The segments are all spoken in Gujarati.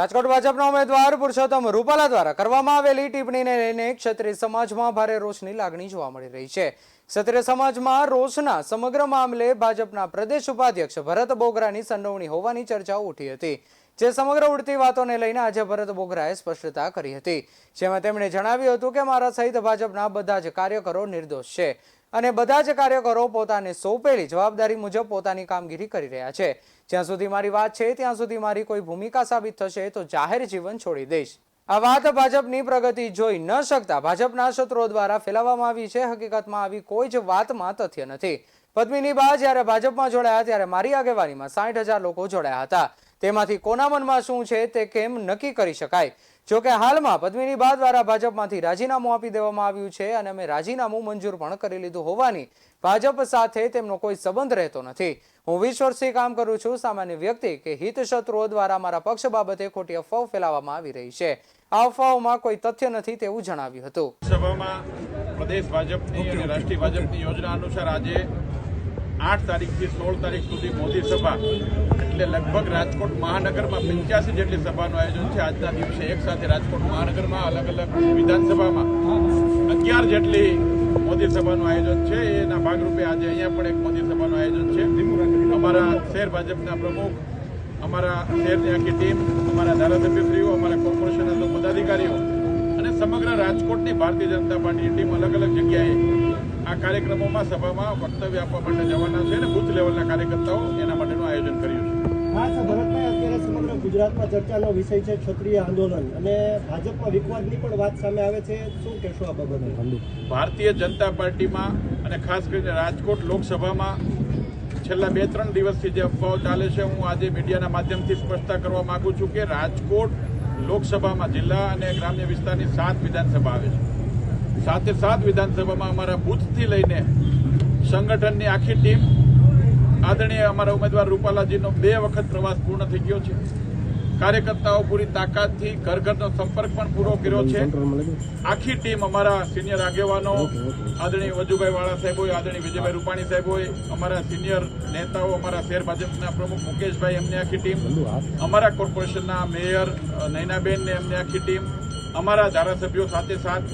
રાજકોટ ભાજપના ઉમેદવાર પુરુષોત્તમ રૂપાલા દ્વારા કરવામાં આવેલી ટિપ્પણીને લઈને ક્ષત્રિય સમાજમાં ભારે રોષની લાગણી જોવા મળી રહી છે. ક્ષત્રિય સમાજમાં રોષના સમગ્ર મામલે ભાજપના પ્રદેશ ઉપાધ્યક્ષ ભરત બોગરાની સંડોવણી હોવાની ચર્ચાઓ ઉઠી હતી, જે સમગ્ર ઉડતી વાતોને લઈને આજે ભરત બોગરાએ સ્પષ્ટતા કરી હતી. જેમાં તેમણે જણાવ્યું હતું કે મારા સહિત ભાજપના બધા જ કાર્યકરો નિર્દોષ છે. અને બધા જ કાર્યકરો પોતાને સોંપેલી જવાબદારી મુજબ પોતાની કામગીરી કરી રહ્યા છે. જ્યાં સુધી મારી વાત છે, ત્યાં સુધી મારી કોઈ ભૂમિકા સાબિત થશે તો જાહેર જીવન છોડી દઈશ. આ વાત ભાજપની પ્રગતિ જોઈ ન શકતા ભાજપના સૂત્રો દ્વારા ફેલાવવામાં આવી છે. હકીકતમાં આવી કોઈ જ વાતમાં તથ્ય નથી. પદ્મિની બા જ્યારે ભાજપમાં જોડાયા, ત્યારે મારી આગેવાનીમાં સાઠ હજાર લોકો જોડાયા હતા. તેમાંથી કોના મનમાં શું છે તે કેમ નક્કી કરી શકાય? જો કે હાલમાં પદ્મિની બા દ્વારા ભાજપમાંથી રાજીનામું આપી દેવામાં આવ્યું છે અને અમે રાજીનામું મંજૂર પણ કરી લીધું હોવાની ભાજપ સાથે તેમનો કોઈ સંબંધ રહેતો નથી. હું વીસ વર્ષથી કામ કરું છું. સામાન્ય વ્યક્તિ કે હિત શત્રુઓ દ્વારા મારા પક્ષ બાબતે ખોટી અફવાઓ ફેલાવવામાં આવી રહી છે. આ અફવાઓમાં કોઈ તથ્ય નથી તેવું જણાવ્યું હતું. સભામાં પ્રદેશ ભાજપની અને રાષ્ટ્રીય ભાજપની યોજના અનુસાર આજે આઠ તારીખથી સોળ તારીખ સુધી મોદી સભા. એટલે લગભગ રાજકોટ મહાનગરમાં પંચ્યાસી જેટલી સભાનું આયોજન છે. આજના દિવસે એક સાથે રાજકોટ મહાનગરમાં અલગ અલગ વિધાનસભામાં અગિયાર જેટલી મોદી સભાનું આયોજન છે. એના ભાગરૂપે આજે અહીંયા પણ એક મોદી સભાનું આયોજન છે. અમારા શહેર ભાજપના પ્રમુખ, અમારા શહેરની આખી ટીમ, અમારા ધારાસભ્યશ્રીઓ, અમારા કોર્પોરેશનના પદાધિકારીઓ અને સમગ્ર રાજકોટની ભારતીય જનતા પાર્ટીની ટીમ અલગ અલગ જગ્યાએ આ કાર્યક્રમોમાં સભામાં વક્તવ્ય આપવા માટે જવાના છે અને બુથ લેવલના કાર્યકર્તાઓ એના માટેનું આયોજન કર્યું છે. ખાસ ભરતભાઈ અત્યારે સમગ્ર ગુજરાતમાં ચર્ચાનો વિષય છે ક્ષત્રિય આંદોલન. અને ભાજપમાં વિખવાદની પણ વાત સામે આવે છે. શું કહેશો આ બાબતે? ભારતીય જનતા પાર્ટીમાં અને ખાસ કરીને રાજકોટ લોકસભામાં છેલ્લા બે ત્રણ દિવસથી જે અફવાઓ ચાલે છે હું આજે મીડિયાના માધ્યમથી સ્પષ્ટતા કરવા માંગુ છું કે રાજકોટ લોકસભામાં જિલ્લા અને ગ્રામ્ય વિસ્તારની સાત વિધાનસભા આવે છે. સાતે સાત વિધાનસભામાં અમારા બુથથી લઈને સંગઠનની આખી ટીમ, આદરણીય અમારા ઉમેદવાર રૂપાલાજીનો બે વખત પ્રવાસ પૂર્ણ થઈ ગયો છે. કાર્યકર્તાઓ પૂરી તાકાતથી ઘર ઘરનો સંપર્ક પણ પૂરો કર્યો છે. આખી ટીમ અમારા સિનિયર આગેવાનો, આદરણીય વજુભાઈ વાળા સાહેબ હોય આદરણીય વિજયભાઈ રૂપાણી સાહેબ હોય અમારા સિનિયર નેતાઓ, અમારા શહેર ભાજપના પ્રમુખ મુકેશભાઈ, એમની આખી ટીમ, અમારા કોર્પોરેશનના મેયર નૈનાબેન ને એમની આખી ટીમ, અમારા ધારાસભ્યો સાથે સાથ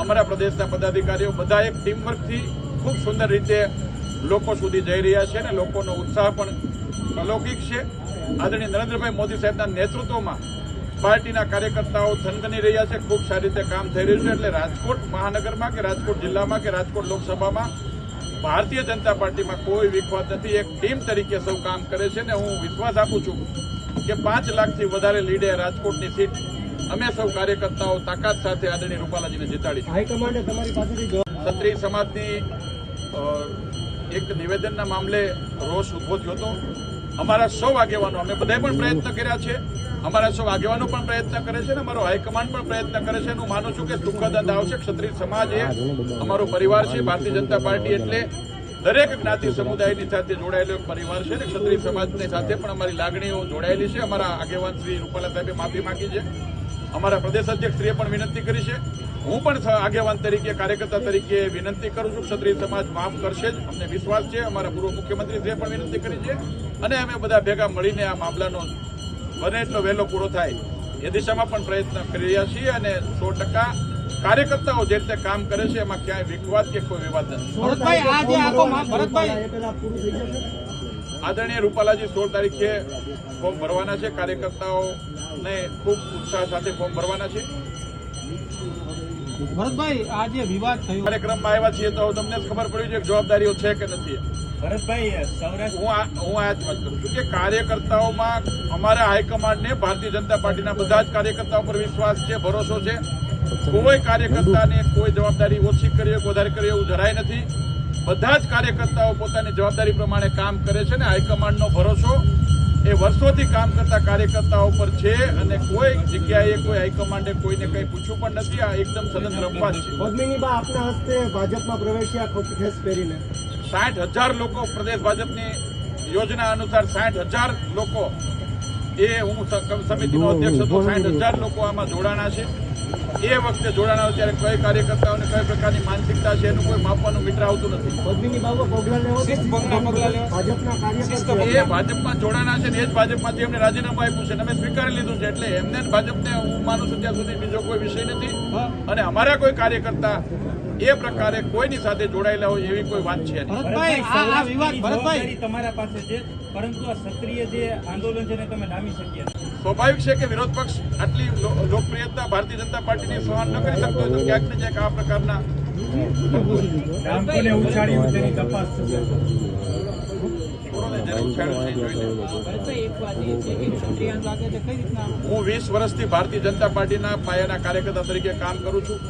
અમારા પ્રદેશના પદાધિકારીઓ બધા એક ટીમવર્કથી ખૂબ સુંદર રીતે લોકો સુધી જઈ રહ્યા છે અને લોકોનો ઉત્સાહ પણ અલૌકિક છે. આદરણીય નરેન્દ્રભાઈ મોદી સાહેબના નેતૃત્વમાં પાર્ટીના કાર્યકર્તાઓ થનગની રહ્યા છે. ખૂબ સારી રીતે કામ થઈ રહ્યું છે એટલે રાજકોટ મહાનગરમાં કે રાજકોટ જિલ્લામાં કે રાજકોટ લોકસભામાં ભારતીય જનતા પાર્ટીમાં કોઈ વિખવાદ નથી. એક ટીમ તરીકે સૌ કામ કરે છે ને હું વિશ્વાસ આપું છું કે પાંચ લાખથી વધારે લીડે રાજકોટની સીટ અમે સૌ કાર્યકર્તાઓ તાકાત સાથે આદરણીય રૂપાલાજીને જીતાડી હાઈકમાન્ડે તમારી પાસેથી ક્ષત્રિય સમાજની એક નિવેદનના મામલે રોષ ઊભો થયો હતો. અમારા સૌ આગેવાનો અમે બધાએ પણ પ્રયત્ન કર્યા છે. અમારા સૌ આગેવાનો પણ પ્રયત્ન કરે છે અને અમારો હાઈકમાન્ડ પણ પ્રયત્ન કરે છે. હું માનું છું કે દુઃખદ અંત આવશે. ક્ષત્રિય સમાજ એ અમારો પરિવાર છે ભારતીય જનતા પાર્ટી એટલે દરેક જ્ઞાતિ સમુદાયની સાથે જોડાયેલો પરિવાર છે અને ક્ષત્રિય સમાજની સાથે પણ અમારી લાગણીઓ જોડાયેલી છે. અમારા આગેવાન શ્રી રૂપાલા સાહેબે માફી માંગી છે. અમારા પ્રદેશ અધ્યક્ષશ્રીએ પણ વિનંતી કરી છે. હું પણ આગેવાન તરીકે, કાર્યકર્તા તરીકે વિનંતી કરું છું ક્ષત્રિય સમાજ માફ કરશે જ. અમને વિશ્વાસ છે. અમારા પૂર્વ મુખ્યમંત્રીશ્રીએ પણ વિનંતી કરી છે. અને અમે બધા ભેગા મળીને આ મામલાનો બને એટલો વહેલો પૂરો થાય એ દિશામાં પણ પ્રયત્ન કરી રહ્યા છીએ અને સો ટકા કાર્યકર્તાઓ જે રીતે કામ કરે છે, એમાં ક્યાંય વિખવાદ કે કોઈ વિવાદ નથી. ભરતભાઈ. આદરણીય રૂપાલાજી સોળ તારીખે ફોર્મ ભરવાના છે. કાર્યકર્તાઓને ખૂબ ઉત્સાહ સાથે ફોર્મ ભરવાના છે. ભરતભાઈ આ જે વિવાદ થયો કાર્યક્રમમાં આવ્યા છીએ તો તમને જ ખબર પડી છે કે જવાબદારીઓ છે કે નથી. ભરતભાઈ સૌરાષ્ટ્ર હું આ હું આ જ વાત કરું છું કે કાર્યકર્તાઓમાં અમારા હાઈકમાન્ડને ભારતીય જનતા પાર્ટીના બધા જ કાર્યકર્તાઓ પર વિશ્વાસ છે ભરોસો છે. કોઈ કાર્યકર્તાને કોઈ જવાબદારી ઓછી કરી હોય કે વધારે કરીએ એવું જરાય નથી. બધા જ કાર્યકર્તાઓ પોતાની જવાબદારી પ્રમાણે કામ કરે છે ને હાઈકમાન્ડનો ભરોસો એ વર્ષોથી કામ કરતા કાર્યકર્તાઓ પર છે અને કોઈ જગ્યાએ કોઈ હાઈકમાન્ડે કોઈને કંઈ પૂછ્યું પણ નથી. આ એકદમ સ્વતંત્ર રમવા છે. આપના હસ્તે ભાજપમાં પ્રવેશ્યા ખેસ પહેરીને. સાઠ હજાર લોકો પ્રદેશ ભાજપની યોજના અનુસાર સાઠ હજાર લોકો એ હું સમિતિનો અધ્યક્ષ હતો. સાઠ હજાર લોકો આમાં જોડાણા છે. એ વખતે જોડાણા ત્યારે કઈ કાર્યકર્તાઓને કઈ પ્રકારની માનસિકતા છે એનું કોઈ માપવાનું મીટર આવતું નથી. એ ભાજપમાં જોડાણા છે ને એ જ ભાજપમાંથી એમને રાજીનામું આપ્યું છે ને અમે સ્વીકારી લીધું છે. એટલે એમને ભાજપને હું માનું છું ત્યાં સુધી બીજો કોઈ વિષય નથી. અને અમારા કોઈ કાર્યકર્તા એ પ્રકારે કોઈની સાથે જોડાયેલા હોય એવી કોઈ વાત છે નહીં. તમારા પાસે છે પરંતુ આ સક્રિય જે આંદોલન છે ને તમે લાવી શક્યા સ્વાભાવિક છે કે વિરોધ પક્ષ આટલી લોકપ્રિયતા ભારતીય જનતા પાર્ટીની સહન ન કરી શકતો હોય તો ક્યાંક ને ક્યાંક આ પ્રકારના હું વીસ વર્ષથી ભારતીય જનતા પાર્ટીના પાયાના કાર્યકર્તા તરીકે કામ કરું છું.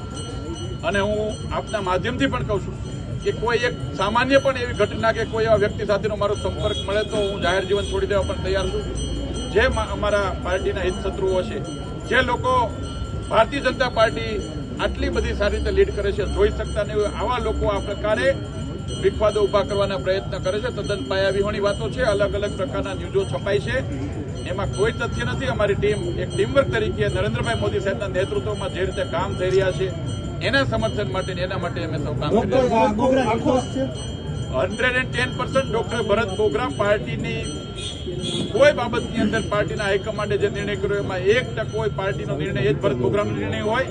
અને હું આપના માધ્યમથી પણ કહું છું કે કોઈ એક સામાન્ય પણ એવી ઘટના કે કોઈ એવા વ્યક્તિ સાથેનો મારો સંપર્ક મળે તો હું જાહેર જીવન છોડી દેવા પણ તૈયાર છું. જે અમારા પાર્ટીના હિતશત્રુઓ છે, જે લોકો ભારતીય જનતા પાર્ટી આટલી બધી સારી રીતે લીડ કરે છે, જોઈ શકતા નહીં આવા લોકો આ પ્રકારે વિખવાદો ઊભા કરવાના પ્રયત્ન કરે છે. તદ્દન પાયાવિહોણી વાતો છે, અલગ અલગ પ્રકારના ન્યૂઝો છપાય છે. એમાં કોઈ તથ્ય નથી. અમારી ટીમ એક ટીમવર્ક તરીકે નરેન્દ્રભાઈ મોદી સાહેબના નેતૃત્વમાં જે રીતે કામ થઈ રહ્યા છે એના સમર્થન માટે એના માટે અમે સૌ કામ hundred and ten percent doctor Bharat Bogra પાર્ટીની કોઈ બાબતની અંદર પાર્ટીના હાઈકમાન્ડે જે નિર્ણય કર્યો એમાં એક ટકો કોઈ પાર્ટીનો નિર્ણય એ જ ભરત બોગરાનો નિર્ણય હોય.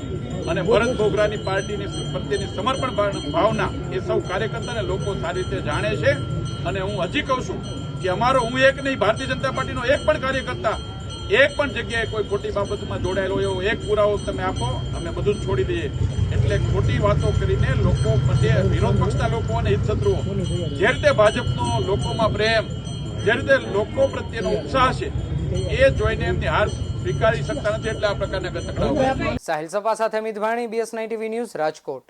અને ભરત બોગરાની પાર્ટીની પ્રત્યેની સમર્પણ ભાવના એ સૌ કાર્યકર્તા અને લોકો સારી રીતે જાણે છે. અને હું હજી કહું છું કે અમારો હું એક નહીં ભારતીય જનતા પાર્ટીનો એક પણ કાર્યકર્તા એક પણ જગ્યાએ કોઈ ખોટી બાબતમાં જોડાયેલો એવો એક પુરાવો તમે આપો, અમે બધું જ છોડી દઈએ. એટલે ખોટી વાતો કરીને લોકો પ્રત્યે વિરોધ પક્ષના લોકો અને હિતશત્રુઓ. જે રીતે ભાજપનો લોકોમાં પ્રેમ, જે રીતે લોકો પ્રત્યેનો ઉત્સાહ છે, એ જોઈને એમની હાર સ્વીકારી શકતા નથી એટલે આ પ્રકારના ગતકડાઓ. સાહિલ સપા સાથે Amit Bhani BS ninety news Rajkot.